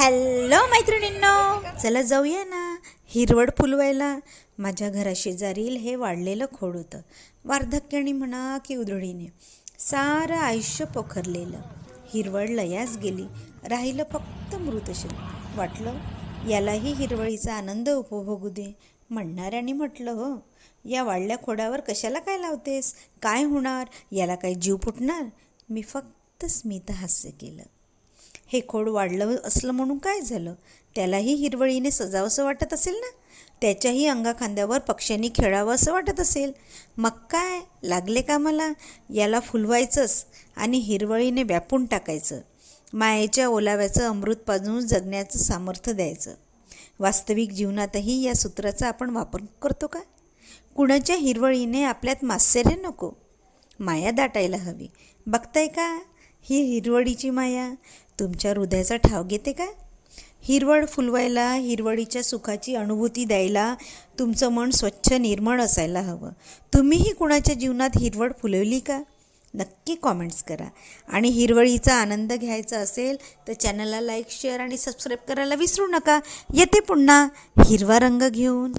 Hello मैत्रिणींनो चला जाऊया ना हिरवड फुलवायला. माझ्या घराशेजारील हे वाढलेलं खोड होतं. वार्धक्याने म्हणा की उधळीने. सारं आयुष्य पोखरलेलं. हिरवळ लयास गेली. राहिलं फक्त मृतशील वाटलं यालाही हिरवळीचा आनंद उपभोगू दे. म्हणणाऱ्याने म्हटलं हो या वाढल्या खोडावर कशाला काय लावतेस? काय होणार? याला काय जीव फुटणार? मी फक्त स्मित हास्य केलं. हे खोड वाढलं असलं म्हणून काय झालं? त्यालाही हिरवळीने सजावंसं वाटत असेल ना? त्याच्याही अंगाखांद्यावर पक्ष्यांनी खेळावं असं वाटत असेल. मग काय? लागले का मला? याला फुलवायचंच आणि हिरवळीने व्यापून टाकायचं. मायेच्या ओलाव्याचं अमृत पाजून जगण्याचं सामर्थ्य द्यायचं. वास्तविक जीवनातही या सूत्राचा आपण वापर करतो का? कुणाच्या हिरवळीने आपल्यात मास्सेरे नको? माया दाटायला हवी. बघताय का? ही हिरवळीची माया. तुमच्या हृदयाचा ठाव घेते का? हिरवळ फुलवायला हिरवळीच्या सुखाची अनुभूती द्यायला तुमचं मन स्वच्छ निर्मळ असायला हवं. तुम्हीही कुणाच्या जीवनात हिरवळ फुलवली का? नक्की कॉमेंट्स करा. आणि हिरवळीचा आनंद घ्यायचा असेल तर चॅनलला लाईक शेअर आणि सबस्क्राईब करायला विसरू नका. येते पुन्हा हिरवा रंग घेऊन.